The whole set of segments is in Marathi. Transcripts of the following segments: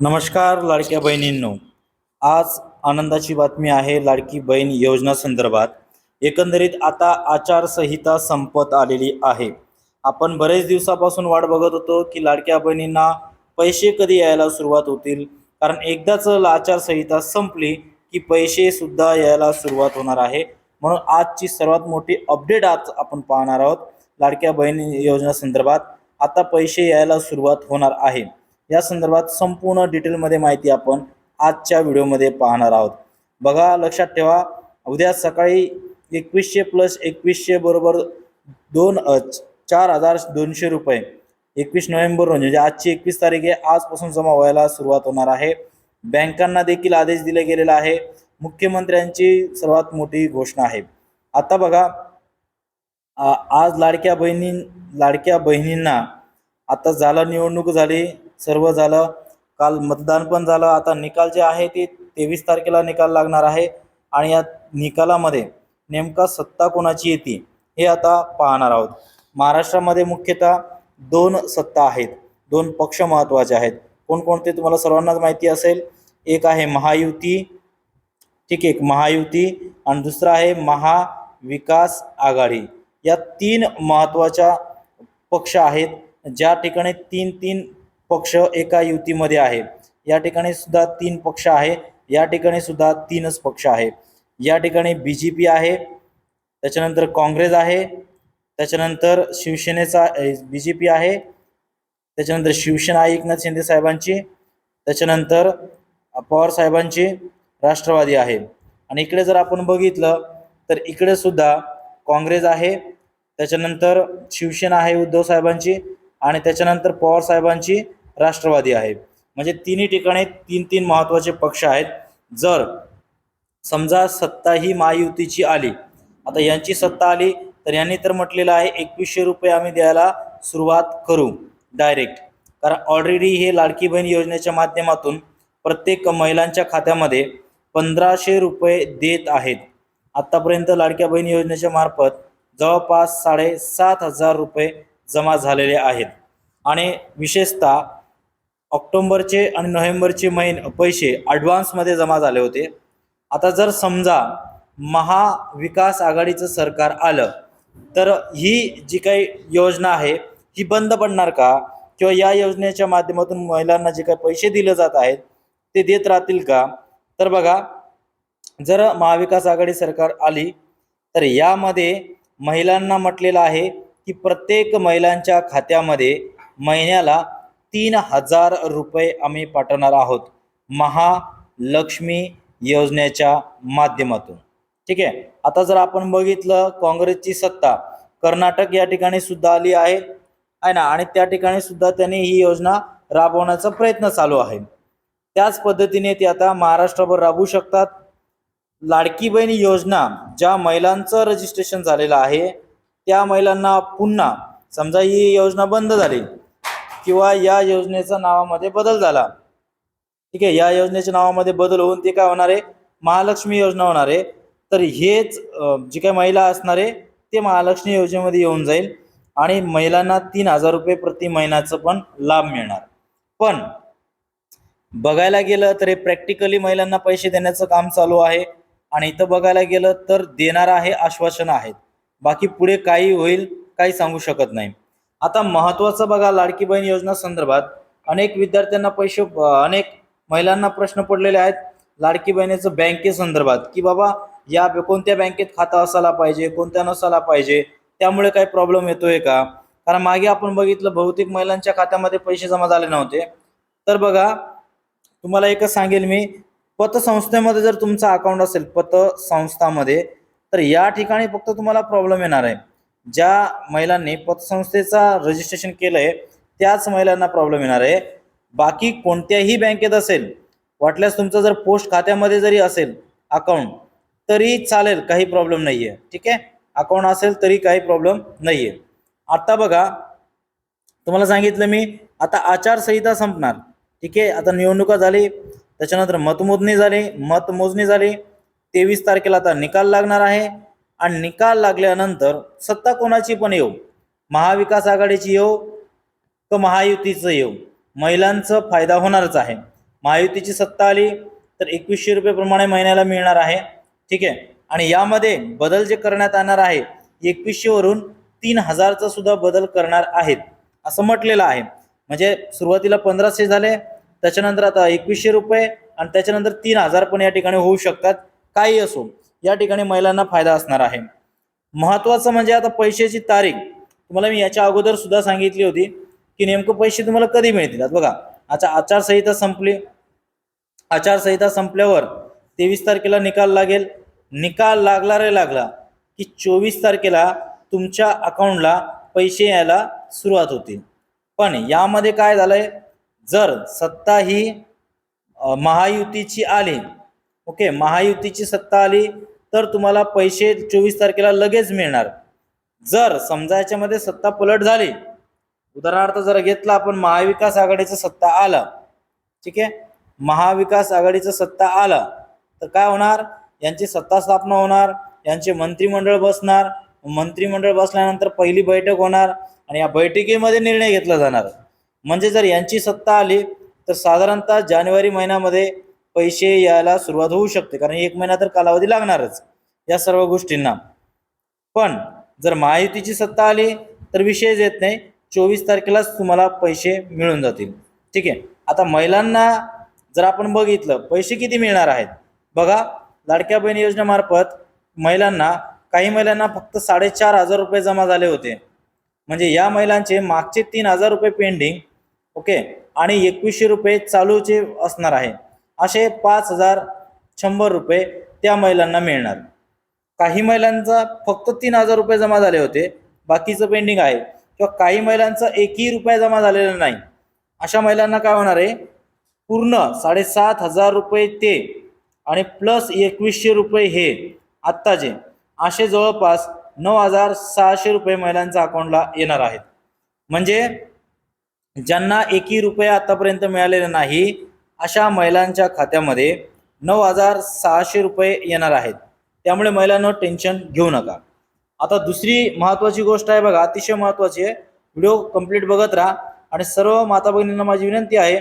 नमस्कार लाडक्या बहिणींनो. आज आनंदाची बातमी आहे लाडकी बहीण योजना संदर्भात. एकंदरीत आता आचारसंहिता संपत आलेली आहे. आपण बरेच दिवसापासून वाट बघत होतो की लाडक्या बहिणींना पैसे कधी यायला सुरुवात होतील? कारण एकदाच आचारसंहिता संपली की पैसे सुद्धा यायला सुरुवात होणार आहे. म्हणून आजची सर्वात मोठी अपडेट आज आपण पाहणार आहोत. लाडक्या बहीण योजना संदर्भात आता पैसे यायला सुरुवात होणार आहे. या संदर्भात संपूर्ण डिटेलमध्ये माहिती आपण आजच्या व्हिडिओमध्ये पाहणार आहोत. बघा लक्षात ठेवा उद्या सकाळी एकवीसशे प्लस एकवीसशे बरोबर दोन चार हजार दोनशे रुपये. एकवीस नोव्हेंबर रोजी म्हणजे आजची एकवीस तारीख आहे आजपासून जमा व्हायला सुरुवात होणार आहे. बँकांना देखील आदेश दिले गेलेला आहे. मुख्यमंत्र्यांची सर्वात मोठी घोषणा आहे. आता बघा आज लाडक्या बहिणी लाडक्या बहिणींना आता झालं निवडणूक झाली. सर्व झालं. काल मतदान पण झालं. आता निकाल जे आहे ते तेवीस तारखेला निकाल लागणार आहे. आणि या निकालामध्ये नेमका सत्ता कोणाची येते हे आता पाहणार आहोत. महाराष्ट्रामध्ये मुख्यतः दोन सत्ता आहेत. दोन पक्ष महत्त्वाचे आहेत. कोणकोणते तुम्हाला सर्वांनाच माहिती असेल? एक आहे महायुती. ठीक आहे एक महायुती. आणि दुसरा आहे महाविकास आघाडी. या तीन महत्त्वाच्या पक्ष आहेत. ज्या ठिकाणी तीन तीन पक्ष एका युतीमध्ये आहे. या ठिकाणी सुद्धा तीन पक्ष आहे. या ठिकाणी सुद्धा तीनच पक्ष आहे. या ठिकाणी बी जे पी आहे. त्याच्यानंतर काँग्रेस आहे. त्याच्यानंतर शिवसेनेचा बी जे पी आहे. त्याच्यानंतर शिवसेना आहे एकनाथ शिंदे साहेबांची. त्याच्यानंतर पवार साहेबांची राष्ट्रवादी आहे. आणि इकडे जर आपण बघितलं तर इकडे सुद्धा काँग्रेस आहे. त्याच्यानंतर शिवसेना आहे उद्धव साहेबांची. आणि त्याच्यानंतर पवार साहेबांची. राष्ट्रवादी आहे. म्हणजे तिन्ही ठिकाणी तीन तीन महत्त्वाचे पक्ष आहेत. जर समजा सत्ता ही महायुतीची आली आता यांची सत्ता आली तर यांनी तर म्हटलेलं आहे एकवीसशे रुपये आम्ही द्यायला सुरुवात करू डायरेक्ट कारण ऑलरेडी हे लाडकी बहीण योजनेच्या माध्यमातून प्रत्येक महिलांच्या खात्यामध्ये पंधराशे रुपये देत आहेत. आत्तापर्यंत लाडक्या बहीण योजनेच्या मार्फत जवळपास साडेसात हजार रुपये जमा झालेले आहेत. आणि विशेषतः ऑक्टोंबरचे आणि नोव्हेंबरचे महिन पैसे ॲडव्हान्समध्ये जमा झाले होते. आता जर समजा महाविकास आघाडीचं सरकार आलं तर ही जी काही योजना आहे ही बंद पडणार का? किंवा या योजनेच्या माध्यमातून महिलांना जे काही पैसे दिले जात आहेत ते देत राहतील का? तर बघा जर महाविकास आघाडी सरकार आली तर यामध्ये महिलांना म्हटलेलं आहे की प्रत्येक महिलांच्या खात्यामध्ये महिन्याला तीन हजार रुपये आम्ही पाठवणार आहोत महालक्ष्मी योजनेच्या माध्यमातून. ठीक आहे? आता जर आपण बघितलं काँग्रेसची सत्ता कर्नाटक या ठिकाणी सुद्धा आली आहे. आहे ना? आणि त्या ठिकाणी सुद्धा त्यांनी ही योजना राबवण्याचा प्रयत्न चालू आहे. त्याच पद्धतीने ते आता महाराष्ट्रभर राबवू शकतात. लाडकी बहीण योजना ज्या महिलांचं रजिस्ट्रेशन झालेलं आहे त्या महिलांना पुन्हा समजा ही योजना बंद झाली किंवा या योजनेचा नावामध्ये बदल झाला. ठीक आहे या योजनेच्या नावामध्ये बदल होऊन ते काय होणार आहे? महालक्ष्मी योजना होणार आहे. तर हेच जी काही महिला असणार आहे ते महालक्ष्मी योजनेमध्ये येऊन जाईल आणि महिलांना तीन हजार रुपये प्रति महिन्याचं पण लाभ मिळणार. पण बघायला गेलं तर हे प्रॅक्टिकली महिलांना पैसे देण्याचं काम चालू आहे आणि इथं बघायला गेलं तर देणार आहे आश्वासन आहेत. बाकी पुढे काही होईल काही सांगू शकत नाही. आता महत्वाचं बघा लाडकी बहीण योजना संदर्भात अनेक विद्यार्थ्यांना पैसे अनेक महिलांना प्रश्न पडलेले आहेत. लाडकी बहिणीचं बँकेसंदर्भात की बाबा या कोणत्या बँकेत खातं असायला पाहिजे कोणत्या नसायला पाहिजे त्यामुळे काही प्रॉब्लेम येतोय का? कारण मागे आपण बघितलं बहुतेक महिलांच्या खात्यामध्ये पैसे जमा झाले नव्हते. तर बघा तुम्हाला एकच सांगेल मी पतसंस्थेमध्ये जर तुमचा अकाउंट असेल पतसंस्थामध्ये तर या ठिकाणी फक्त तुम्हाला प्रॉब्लेम येणार आहे. ज्या महिलांनी पतसंस्थेचा रजिस्ट्रेशन केलंय त्याच महिलांना प्रॉब्लेम येणार आहे. बाकी कोणत्याही बँकेत असेल वाटल्यास तुमचं जर पोस्ट खात्यामध्ये जरी असेल अकाउंट तरी चालेल काही प्रॉब्लेम नाही आहे ठीक आहे? अकाउंट असेल तरी काही प्रॉब्लेम नाही आहे आता बघा तुम्हाला सांगितलं मी आता आचारसंहिता संपणार. ठीक आहे? आता निवडणुका झाली त्याच्यानंतर मतमोजणी झाली मतमोजणी झाली तेवीस तारखेला आता निकाल लागणार आहे. आणि निकाल लागल्यानंतर सत्ता कोणाची पण येऊ. महाविकास आघाडीची येऊ तर महायुतीचं येऊ? महिलांचं फायदा होणारच आहे. महायुतीची सत्ता आली तर एकवीसशे रुपयेप्रमाणे महिन्याला मिळणार आहे. ठीक आहे? आणि यामध्ये बदल जे करण्यात येणार आहे एकवीसशेवरून तीन हजारचा सुद्धा बदल करणार आहेत. असं म्हटलेलं आहे. म्हणजे सुरुवातीला पंधराशे झाले त्याच्यानंतर आता एकवीसशे रुपये आणि त्याच्यानंतर तीन हजार पण या ठिकाणी होऊ शकतात. काही असो. या ठिकाणी महिलांना फायदा असणार आहे. महत्वाचं म्हणजे आता पैशाची तारीख. तुम्हाला मी याच्या अगोदर सुद्धा सांगितली होती की नेमकं पैसे तुम्हाला कधी मिळतील? बघा आता आचारसंहिता संपली. आचारसंहिता संपल्यावर तेवीस तारखेला निकाल लागेल. निकाल लागला रे लागला की चोवीस तारखेला तुमच्या अकाउंटला पैसे यायला सुरुवात होतील. पण यामध्ये काय झालंय? जर सत्ता ही महायुतीची आली ओके महायुतीची सत्ता आली तर तुम्हाला पैसे चोवीस तारखेला लगेच मिळणार. जर समजा याच्यामध्ये सत्ता पलट झाली उदाहरणार्थ जर घेतला आपण महाविकास आघाडीचं सत्ता आलं ठीक आहे? महाविकास आघाडीचं सत्ता आलं तर काय होणार? यांची सत्ता स्थापना होणार यांचे मंत्रिमंडळ बसणार मंत्रिमंडळ बसल्यानंतर पहिली बैठक होणार आणि या बैठकीमध्ये निर्णय घेतला जाणार. म्हणजे जर यांची सत्ता आली तर साधारणतः जानेवारी महिन्यामध्ये पैसे यायला सुरुवात होऊ शकते. कारण एक महिना तर कालावधी लागणारच या सर्व गोष्टींना. पण जर महायुतीची सत्ता आली तर विषयच येत नाही. चोवीस तारखेलाच तुम्हाला पैसे मिळून जातील. ठीक आहे? आता महिलांना जर आपण बघितलं पैसे किती मिळणार आहेत? बघा लाडक्या बहीण योजनेमार्फत महिलांना काही महिलांना फक्त साडेचार हजार रुपये जमा झाले होते. म्हणजे या महिलांचे मागचे तीन हजार रुपये पेंडिंग ओके? आणि एकवीसशे रुपये चालूचे असणार आहे. असे पाच हजार शंभर रुपये त्या महिलांना मिळणार. काही महिलांचा फक्त तीन हजार रुपये जमा झाले होते. बाकीचं पेंडिंग आहे. किंवा काही महिलांचा एकही रुपया जमा झालेला नाही. अशा महिलांना काय होणार आहे? पूर्ण साडेसात हजार रुपये ते आणि प्लस एकवीसशे रुपये हे आत्ताचे. असे जवळपास नऊ हजार सहाशे रुपये महिलांच्या अकाउंटला येणार आहेत. म्हणजे ज्यांना एकही रुपया आतापर्यंत मिळालेला नाही अशा महिलांच्या खात्यामध्ये नऊ हजार सहाशे रुपये येणार आहेत. त्यामुळे महिलांना टेन्शन घेऊ नका. आता दुसरी महत्त्वाची गोष्ट आहे बघा अतिशय महत्त्वाची आहे. व्हिडिओ कंप्लीट बघत राहा. आणि सर्व माता भगिनींना माझी विनंती आहे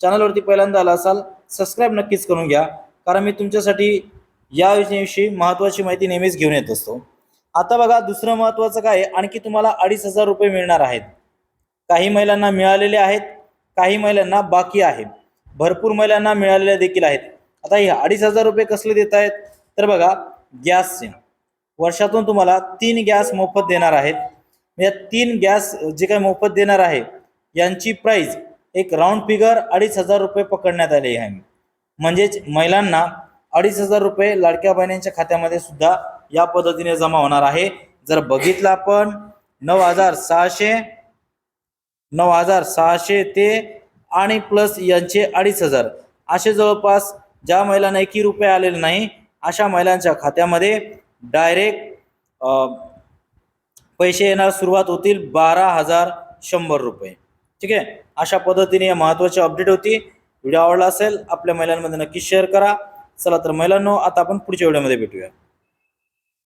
चॅनलवरती पहिल्यांदा आला असाल सबस्क्राईब नक्कीच करून घ्या. कारण मी तुमच्यासाठी या योजनेविषयी महत्त्वाची माहिती नेहमीच घेऊन येत असतो. आता बघा दुसरं महत्त्वाचं काय आहे? आणखी तुम्हाला अडीच हजार रुपये मिळणार आहेत. काही महिलांना मिळालेले आहेत काही महिलांना बाकी आहे भरपूर महिलांना मिळालेल्या देखील आहेत. आता हे अडीच हजार रुपये कसले देत आहेत? तर बघा गॅसचे वर्षातून तुम्हाला तीन गॅस मोफत देणार आहेत. या तीन गॅस जे काही मोफत देणार आहे यांची प्राईज एक राऊंड फिगर अडीच हजार रुपये पकडण्यात आली आहे. म्हणजेच महिलांना अडीच हजार रुपये लाडक्या बहिणींच्या खात्यामध्ये सुद्धा या पद्धतीने जमा होणार आहे. जर बघितलं आपण नऊ हजार सहाशे नऊ हजार सहाशे ते आणि प्लस यांचे अडीच हजार. असे जवळपास ज्या महिलांना एकही रुपये आलेले नाही अशा महिलांच्या खात्यामध्ये डायरेक्ट पैसे येणार सुरुवात होतील बारा हजार शंभर रुपये. ठीक आहे? अशा पद्धतीने या महत्त्वाची अपडेट होती. व्हिडिओ आवडला असेल आपल्या महिलांमध्ये नक्की शेअर करा. चला तर महिलांनो आता आपण पुढच्या व्हिडिओमध्ये भेटूया.